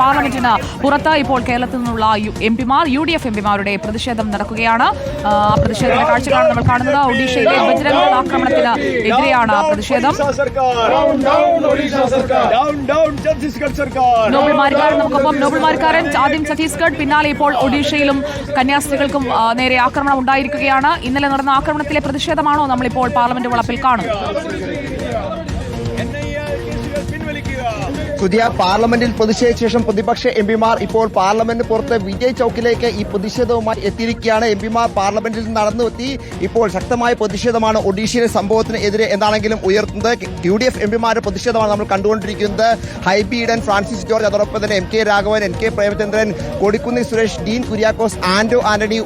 പാർലമെന്റിന് പുറത്ത് ഇപ്പോൾ കേരളത്തിൽ നിന്നുള്ള എം പിമാർ യു ഡി എഫ് എം പിമാരുടെ പ്രതിഷേധം നടക്കുകയാണ്. പ്രതിഷേധത്തിന്റെ കാഴ്ചകളാണ് നമ്മൾ കാണുന്നത്. ഒഡീഷയിലെ ബജ്രംഗ ആക്രമണത്തിന് എതിരെയാണ് പ്രതിഷേധം. നോബിൾ നമുക്കൊപ്പം. നോബിൾ ആദ്യം ഛത്തീസ്ഗഡ് പിന്നാലെ ഇപ്പോൾ ഒഡീഷയിലും കന്യാസ്ത്രീകൾക്കും നേരെ ആക്രമണം ഉണ്ടായിരിക്കുകയാണ്. ഇന്നലെ നടന്ന ആക്രമണത്തിലെ പ്രതിഷേധമാണോ നമ്മളിപ്പോൾ പാർലമെന്റ് വളപ്പിൽ കാണുന്നത്? പുതിയ പാർലമെന്റിൽ പ്രതിഷേധിച്ച ശേഷം പ്രതിപക്ഷ എം പിമാർ ഇപ്പോൾ പാർലമെന്റ് പുറത്ത് വിജയ് ചൌക്കിലേക്ക് ഈ പ്രതിഷേധവുമായി എത്തിയിരിക്കുകയാണ്. എം പിമാർ പാർലമെന്റിൽ നടന്നുവെത്തി ഇപ്പോൾ ശക്തമായ പ്രതിഷേധമാണ് ഒഡീഷയിലെ സംഭവത്തിന് എതിരെ എന്താണെങ്കിലും ഉയർത്തുന്നത്. യു ഡി എഫ് എം പിമാരുടെ പ്രതിഷേധമാണ് നമ്മൾ കണ്ടുകൊണ്ടിരിക്കുന്നത്. ഹൈബി ഈഡൻ ഫ്രാൻസിസ് ജോർജ് അതോടൊപ്പം തന്നെ M K Raghavan N K Premachandran Kodikunnil Suresh Dean Kuriakose Anto Antony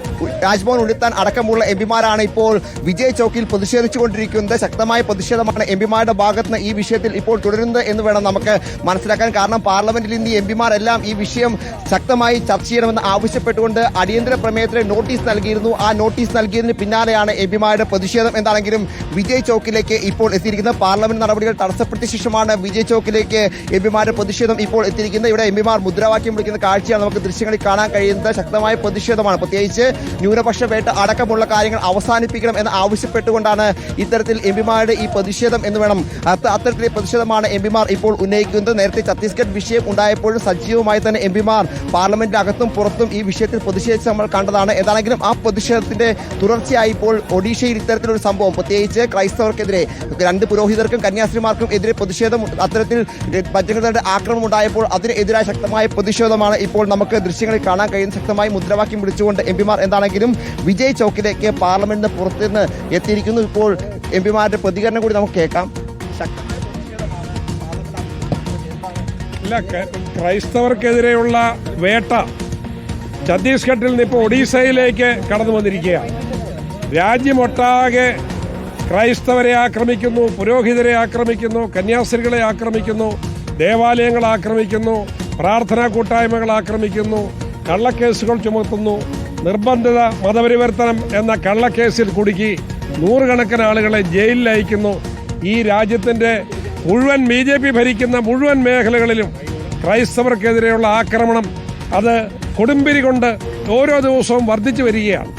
Rajbhavan Unnithan അടക്കമുള്ള എം പിമാരാണ് ഇപ്പോൾ വിജയ് ചൌക്കിൽ പ്രതിഷേധിച്ചുകൊണ്ടിരിക്കുന്നത്. ശക്തമായ പ്രതിഷേധമാണ് എംപിമാരുടെ ഭാഗത്ത് നിന്ന് ഈ വിഷയത്തിൽ ഇപ്പോൾ തുടരുന്നത് എന്ന് വേണം നമുക്ക് മനസ്സിലാക്കാൻ. കാരണം പാർലമെന്റിൽ ഇന്ന് എം പിമാരെല്ലാം ഈ വിഷയം ശക്തമായി ചർച്ച ചെയ്യണമെന്ന് ആവശ്യപ്പെട്ടുകൊണ്ട് അടിയന്തര പ്രമേയത്തിന് നോട്ടീസ് നൽകിയിരുന്നു. ആ നോട്ടീസ് നൽകിയതിന് പിന്നാലെയാണ് എം പിമാരുടെ പ്രതിഷേധം എന്താണെങ്കിലും വിജയ് ചൌക്കിലേക്ക് ഇപ്പോൾ എത്തിയിരിക്കുന്നത്. പാർലമെന്റ് നടപടികൾ തടസ്സപ്പെടുത്തിയ ശേഷമാണ് വിജയ് ചൌക്കിലേക്ക് എം പിമാരുടെ പ്രതിഷേധം ഇപ്പോൾ എത്തിയിരിക്കുന്നത്. ഇവിടെ എം പിമാർ മുദ്രാവാക്യം വിളിക്കുന്ന കാഴ്ചയാണ് നമുക്ക് ദൃശ്യങ്ങളിൽ കാണാൻ കഴിയുന്നത്. ശക്തമായ പ്രതിഷേധമാണ്. പ്രത്യേകിച്ച് ന്യൂനപക്ഷ വേട്ട അടക്കമുള്ള കാര്യങ്ങൾ അവസാനിപ്പിക്കണം എന്ന് ആവശ്യപ്പെട്ടുകൊണ്ടാണ് ഇത്തരത്തിൽ എം പിമാരുടെ ഈ പ്രതിഷേധം എന്ന് വേണം. അത്ത- അത്തരത്തിലെ പ്രതിഷേധമാണ് എം പിമാർ ഇപ്പോൾ ഉന്നയിക്കുന്നത് നേരത്തെ ഛത്തീസ്ഗഡ് വിഷയം ഉണ്ടായപ്പോഴും സജീവമായി തന്നെ എം പിമാർ പാർലമെന്റിന്റെ അകത്തും പുറത്തും ഈ വിഷയത്തിൽ പ്രതിഷേധിച്ച് നമ്മൾ കണ്ടതാണ്. ഏതാണെങ്കിലും ആ പ്രതിഷേധത്തിന്റെ തുടർച്ചയായി ഇപ്പോൾ ഒഡീഷയിൽ ഇത്തരത്തിലൊരു സംഭവം. പ്രത്യേകിച്ച് ക്രൈസ്തവർക്കെതിരെ രണ്ട് പുരോഹിതർക്കും കന്യാസ്ത്രീമാർക്കും എതിരെ പ്രതിഷേധം അത്തരത്തിൽ ഭജനകളുടെ ആക്രമണം ഉണ്ടായപ്പോൾ അതിനെതിരായ ശക്തമായ പ്രതിഷേധമാണ് ഇപ്പോൾ നമുക്ക് ദൃശ്യങ്ങളിൽ കാണാൻ കഴിയുന്ന ശക്തമായി മുദ്രാവാക്യം വിളിച്ചുകൊണ്ട് എം പിമാർ എന്താണെങ്കിലും വിജയ് ചൌക്കിലേക്ക് പാർലമെന്റിന് പുറത്തുനിന്ന് എത്തിയിരിക്കുന്നു. ഇപ്പോൾ എം പിമാരുടെ പ്രതികരണം കൂടി നമുക്ക് കേൾക്കാം. ശക്ത- ഇല്ല ക്രൈസ്തവർക്കെതിരെയുള്ള വേട്ട ഛത്തീസ്ഗഡിൽ നിന്ന് ഇപ്പോൾ ഒഡീസയിലേക്ക് കടന്നു വന്നിരിക്കുകയാണ്. രാജ്യമൊട്ടാകെ ക്രൈസ്തവരെ ആക്രമിക്കുന്നു പുരോഹിതരെ ആക്രമിക്കുന്നു കന്യാസ്ത്രീകളെ ആക്രമിക്കുന്നു ദേവാലയങ്ങൾ ആക്രമിക്കുന്നു പ്രാർത്ഥനാ കൂട്ടായ്മകൾ ആക്രമിക്കുന്നു കള്ളക്കേസുകൾ ചുമത്തുന്നു നിർബന്ധിത മതപരിവർത്തനം എന്ന കള്ളക്കേസിൽ കുടുക്കി നൂറുകണക്കിന് ആളുകളെ ജയിലിൽ അയക്കുന്നു ഈ രാജ്യത്തിന്റെ മുഴുവൻ ബി ഭരിക്കുന്ന മുഴുവൻ മേഖലകളിലും ക്രൈസ്തവർക്കെതിരെയുള്ള ആക്രമണം അത് കൊടുമ്പിരി കൊണ്ട് ഓരോ ദിവസവും വർദ്ധിച്ചു വരികയാണ്.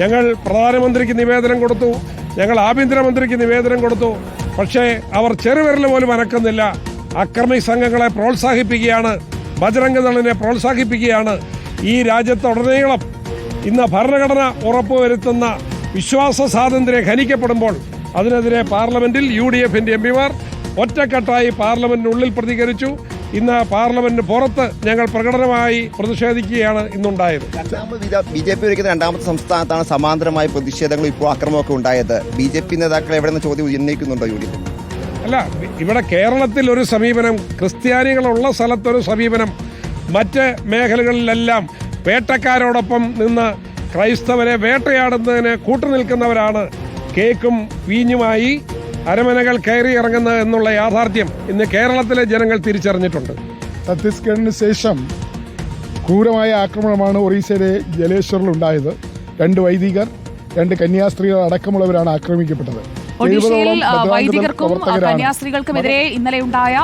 ഞങ്ങൾ പ്രധാനമന്ത്രിക്ക് നിവേദനം കൊടുത്തു ഞങ്ങൾ ആഭ്യന്തരമന്ത്രിക്ക് നിവേദനം കൊടുത്തു പക്ഷേ അവർ ചെറുവിരൽ പോലും അനക്കുന്നില്ല. അക്രമി സംഘങ്ങളെ പ്രോത്സാഹിപ്പിക്കുകയാണ് ബജരംഗ ദളിനെ പ്രോത്സാഹിപ്പിക്കുകയാണ്. ഈ രാജ്യത്തുടനീളം ഇന്ന് ഭരണഘടന ഉറപ്പുവരുത്തുന്ന വിശ്വാസ സ്വാതന്ത്ര്യം ഖനിക്കപ്പെടുമ്പോൾ അതിനെതിരെ പാർലമെന്റിൽ യു ഡി എഫിന്റെ എം പിമാർ ഒറ്റക്കെട്ടായി പാർലമെന്റിനുള്ളിൽ പ്രതികരിച്ചു. ഇന്ന് പാർലമെന്റിന് പുറത്ത് ഞങ്ങൾ പ്രകടനമായി പ്രതിഷേധിക്കുകയാണ് ഇന്നുണ്ടായത്. ബി ജെ പി ഒരുക്കുന്ന രണ്ടാമത്തെ സംസ്ഥാനത്താണ് സമാന്തരമായ പ്രതിഷേധങ്ങൾ ഇപ്പോൾ അക്രമമൊക്കെ ഉണ്ടായത്. ബി ജെ പി നേതാക്കൾ എവിടെ നിന്ന് ചോദ്യം ഉന്നയിക്കുന്നുണ്ടോ യൂണിയൻ ഡി അല്ല ഇവിടെ കേരളത്തിൽ ഒരു സമീപനം ക്രിസ്ത്യാനികളുള്ള സ്ഥലത്തൊരു സമീപനം മറ്റ് മേഖലകളിലെല്ലാം വേട്ടക്കാരോടൊപ്പം നിന്ന് ക്രൈസ്തവരെ വേട്ടയാടുന്നതിന് കൂട്ടുനിൽക്കുന്നവരാണ് കേക്കും വീഞ്ഞുമായി അരമനകൾ കയറി ഇറങ്ങുന്നത് എന്നുള്ള യാഥാർത്ഥ്യം ഇന്ന് കേരളത്തിലെ ജനങ്ങൾ തിരിച്ചറിഞ്ഞിട്ടുണ്ട്. ഛത്തീസ്ഗഡിന് ശേഷം ക്രൂരമായ ആക്രമണമാണ് ഒറീസയിലെ ജലേശ്വറിൽ ഉണ്ടായത്. രണ്ട് വൈദികർ രണ്ട് കന്യാസ്ത്രീകൾ അടക്കമുള്ളവരാണ് ആക്രമിക്കപ്പെട്ടത്. ഒഡീഷയിൽ വൈദികർക്കും കന്യാസ്ത്രീകൾക്കുമെതിരെ ഇന്നലെയുണ്ടായ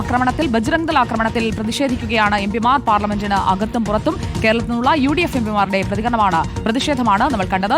ആക്രമണത്തിൽ ബജ്രംഗ് ദൾ ആക്രമണത്തിൽ പ്രതിഷേധിക്കുകയാണ് എം പിമാർ പാർലമെന്റിന് അകത്തും പുറത്തും കേരളത്തിൽ നിന്നുള്ള യു ഡി എഫ് എം പിമാരുടെ പ്രതികരണമാണ് പ്രതിഷേധമാണ് നമ്മൾ കണ്ടത്.